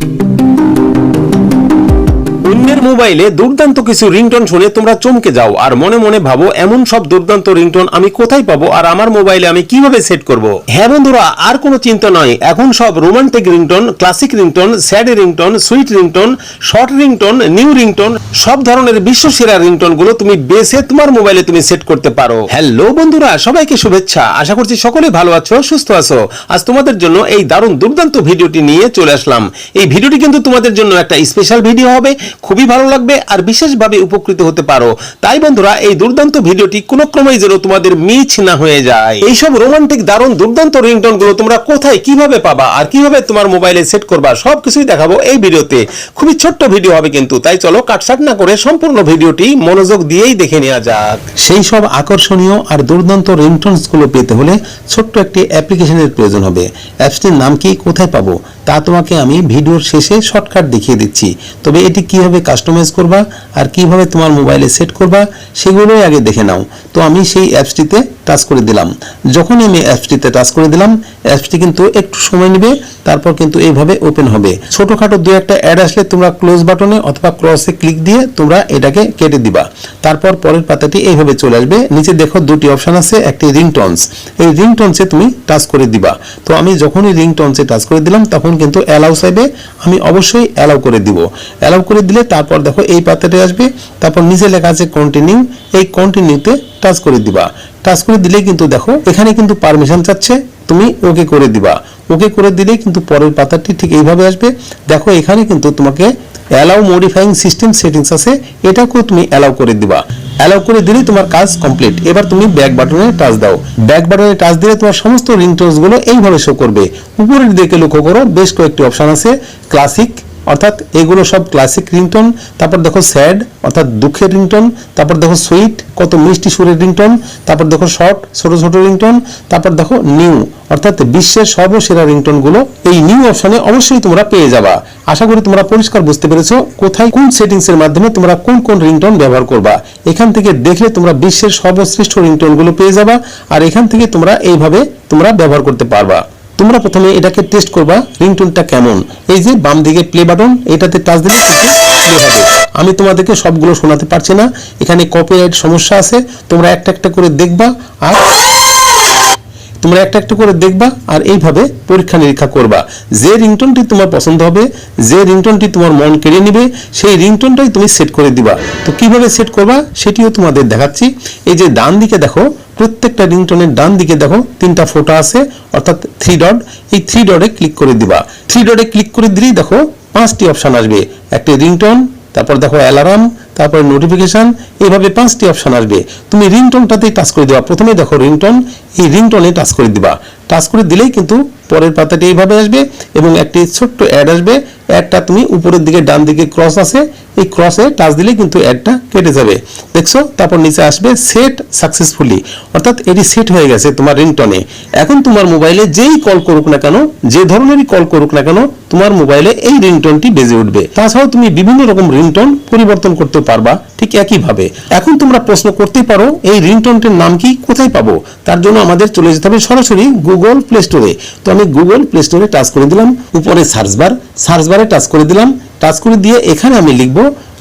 Thank you. মোবাইলে দুর্দান্ত কিছু রিংটোন শুনে তোমরা চমকে যাও। আর মনে মনে ভাবো, এমন সব দুর্দান্ত রিংটোন আমি কোথায় পাবো আর আমার মোবাইলে আমি কীভাবে সেট করব? হ্যাঁ বন্ধুরা, আর কোনো চিন্তা নয় এখন সব romantic ringtone, classic ringtone, sad ringtone, sweet ringtone, short ringtone, new ringtone, সব ধরনের বিশ্ব সেরা রিংটোনগুলো তুমি বেছে তোমার মোবাইলে তুমি সেট করতে পারো। হ্যালো বন্ধুরা, সবাইকে শুভেচ্ছা। আশা করছি সকলে ভালো আছো, সুস্থ আছো। আজ তোমাদের জন্য এই দারুণ দুর্দান্ত ভিডিওটি নিয়ে চলে আসলাম। এই ভিডিওটি কিন্তু তোমাদের জন্য একটা স্পেশাল ভিডিও হবে। খুবই ভালো লাগবে আর বিশেষভাবে উপকৃত হতে পারো। তাই বন্ধুরা, এই দুর্দান্ত ভিডিওটি কোনো ক্রমেই যেন তোমাদের মিছ না হয়ে যায়। এইসব রোমান্টিক দারুণ দুর্দান্ত রিংটোনগুলো তোমরা কোথায়, কীভাবে পাবা আর কীভাবে তোমার মোবাইলে সেট করবা সব কিছুই দেখাবো এই ভিডিওতে। খুবই ছোট্ট ভিডিও হবে কিন্তু, তাই চলো কাটসাট না করে সম্পূর্ণ ভিডিওটি মনোযোগ দিয়েই দেখে নেওয়া যাক। সেই সব আকর্ষণীয় আর দুর্দান্ত রিংটোনসগুলো পেতে হলে ছোট্ট একটি অ্যাপ্লিকেশনের প্রয়োজন হবে। অ্যাপসটির নাম কি, কোথায় পাবো, তা তোমাকে আমি ভিডিওর শেষে শর্টকাট দেখিয়ে দিচ্ছি। তবে এটি কীভাবে কাস্টমাইজ করবা আর কীভাবে তোমার মোবাইলে সেট করবা, সেগুলোই আগে দেখে নাও। তো আমি সেই অ্যাপসটিতে টাচ করে দিলাম। যখন আমি অ্যাপসটিতে টাচ করে দিলাম অ্যাপসটি কিন্তু একটু সময় নেবে, তারপর কিন্তু এইভাবে ওপেন হবে। ছোটখাটো দু একটা অ্যাড আসলে তোমরা ক্লোজ বাটনে অথবা ক্রসে ক্লিক দিয়ে তোমরা এটাকে কেটে দিবা। তারপর পরের পাতাটি এইভাবে চলে আসবে। নিচে দেখো দুটি অপশন আছে, একটি রিংটোনস এই রিংটোনসে তুমি টাচ করে দিবা। তো আমি যখনই রিংটোনসে টাচ করে দিলাম, তখন কিন্তু অ্যালাউ চাইবে আমি অবশ্যই অ্যালাউ করে দিব। অ্যালাউ করে দিলে তারপর দেখো এই পাতাটি আসবে। তারপর নিচে লেখা আছে কন্টিনিউ এই কন্টিনিউতে টাচ করে দিবা। টাচ করে দিলে কিন্তু দেখো, এখানে কিন্তু পারমিশন চাচ্ছে, তুমি ওকে করে দিবা। ওকে করে দিলে কিন্তু পরের পাতাটি ঠিক এইভাবে আসবে। দেখো, এখানে কিন্তু তোমাকে অ্যালাউ মডিফাইং সিস্টেম সেটিংস আছে, এটাকেও তুমি অ্যালাউ করে দিবা। অ্যালাউ করে দিলেই তোমার কাজ কমপ্লিট এবার তুমি ব্যাক বাটনে টাচ দাও। ব্যাক বাটনে টাচ দিলে তোমার সমস্ত রিংটোনসগুলো এইভাবে শো করবে। উপরের দিকে লক্ষ্য করো, বেশ কয়েকটি অপশন আছে। ক্লাসিক অর্থাৎ এগুলো সব ক্লাসিক রিংটোন তারপর দেখো স্যাড অর্থাৎ দুঃখের রিংটোন তারপর দেখো সুইট কত মিষ্টি সুরের রিংটোন তারপর দেখো শর্ট ছোট ছোট রিংটোন তারপর দেখো নিউ অর্থাৎ বিশ্বের সর্বসেরা রিংটোনগুলো এই নিউ অপশনে অবশ্যই তোমরা পেয়ে যাবা। আশা করি তোমরা পরিষ্কার বুঝতে পেরেছ কোথায় কোন সেটিংস এর মাধ্যমে তোমরা কোন কোন রিংটোন ব্যবহার করবা। এখান থেকে দেখলে তোমরা বিশ্বের সর্বশ্রেষ্ঠ রিংটোনগুলো পেয়ে যাবা, আর এখান থেকে তোমরা এইভাবে তোমরা ব্যবহার করতে পারবা। তোমরা প্রথমে এটাকে টেস্ট করবা রিংটোনটা কেমন? এই যে বাম দিকে প্লে বাটন এটাতে টাচ দিলে প্লে হবে। আমি তোমাদেরকে সবগুলো শোনাতে পারছি না, এখানে কপিরাইট সমস্যা আছে, তোমরা একটা একটা করে দেখবা, আর তোমরা একটা একটা করে দেখবা আর এইভাবে পরীক্ষা নিরীক্ষা করবা। যে রিংটোনটি তোমার পছন্দ হবে, যে রিংটোনটি তোমার মন কেড়ে নিবে, সেই রিংটোনটাই তুমি সেট করে দিবা। তো কীভাবে সেট করবা সেটিও তোমাদের দেখাচ্ছি। এই যে ডান দিকে দেখো, প্রত্যেকটা রিংটোনের ডান দিকে দেখো, তিনটা ফোটো আছে, অর্থাৎ থ্রি ডট এই থ্রি ডটে ক্লিক করে দিবা। থ্রি ডটে ক্লিক করে দিলেই দেখো পাঁচটি অপশন আসবে। একটি রিংটোন, তারপর দেখো অ্যালার্ম তারপরে নোটিফিকেশন এইভাবে পাঁচটি অপশন আসবে। তুমি রিংটোনটাতেই টাচ করে দিবা। প্রথমে দেখো রিংটোন এই রিংটোনে টাচ করে দিবা। টাচ করে দিলেই কিন্তু পরের পাতাটি এইভাবে আসবে এবং একটি ছোট্ট অ্যাড আসবে। অ্যাডটা তুমি উপরের দিকে ডান দিকে ক্রস আছে। এই ক্রসে টাচ দিলে কিন্তু অ্যাডটা কেটে যাবে। দেখছ? তারপর নিচে আসবে সেট সাকসেসফুলি অর্থাৎ এটি সেট হয়ে গেছে তোমার রিংটনে এখন তোমার মোবাইলে যেই কল করুক না কেন, যে ধরনেরই কল করুক না কেন, তোমার মোবাইলে এই রিংটোনটি বেজে উঠবে। তাছাড়াও তুমি বিভিন্ন রকম রিংটোন পরিবর্তন করতে পারবা ঠিক একইভাবে। এখন তোমরা প্রশ্ন করতেই পারো, এই রিংটোনটির নাম কি, কোথায় পাবো? তার জন্য আমাদের চলে যেতে হবে সরাসরি গুগল প্লে স্টোরে তো আমি গুগল প্লে স্টোরে টাচ করে দিলাম, উপরে সার্চ বার, সার্চ বারে টাচ করে দিলাম। টাচ করে দিয়ে এখানে আমি লিখব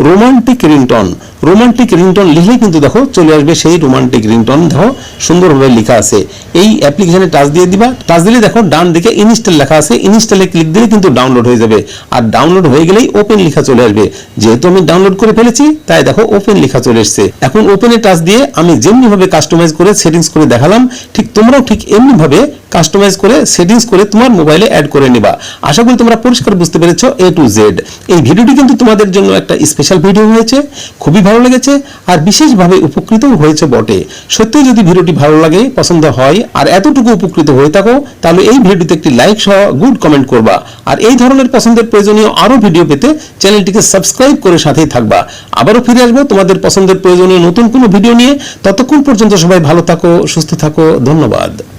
রোমান্টিক রিংটন রোমান্টিক রিংটন লিখলে কিন্তু দেখো চলে আসবে সেই রোমান্টিক রিংটন দেখো, সুন্দরভাবে লেখা আছে। এই অ্যাপ্লিকেশনে টাচ দিয়ে দিবা। টাচ দিলে দেখো ডান দিকে ইনস্টল লেখা আছে। ইনস্টলে ক্লিক দিলে কিন্তু ডাউনলোড হয়ে যাবে। আর ডাউনলোড হয়ে গেলেই ওপেন লেখা চলে আসবে। যেহেতু আমি ডাউনলোড করে ফেলেছি, তাই দেখো ওপেন লেখা চলে এসেছে। এখন ওপেনে টাচ দিয়ে আমি যেমনি ভাবে কাস্টমাইজ করে সেটিংস করে দেখালাম, ঠিক তোমরাও ঠিক এমনি ভাবে কাস্টমাইজ করে সেটিংস করে তোমার মোবাইলে অ্যাড করে নিবা। আশা করি তোমরা পরিষ্কার বুঝতে পেরেছ এ টু জেড এই ভিডিওটি কিন্তু তোমাদের জন্য একটা স্পেশাল ভিডিও হয়েছে, খুবই ভালো লেগেছে আর বিশেষভাবে উপকৃতও হয়েছে বটে। সত্যি যদি ভিডিওটি ভালো লাগে, পছন্দ হয় আর এতটুকু উপকৃত হয়ে থাকো, তাহলে এই ভিডিওতে একটি লাইক সহ গুড কমেন্ট করবা। আর এই ধরনের পছন্দের প্রয়োজনীয় আরও ভিডিও পেতে চ্যানেলটিকে সাবস্ক্রাইব করে সাথেই থাকবা। আবারও ফিরে আসব তোমাদের পছন্দের প্রয়োজনীয় নতুন কোনো ভিডিও নিয়ে। ততক্ষণ পর্যন্ত সবাই ভালো থাকো, সুস্থ থাকো, ধন্যবাদ।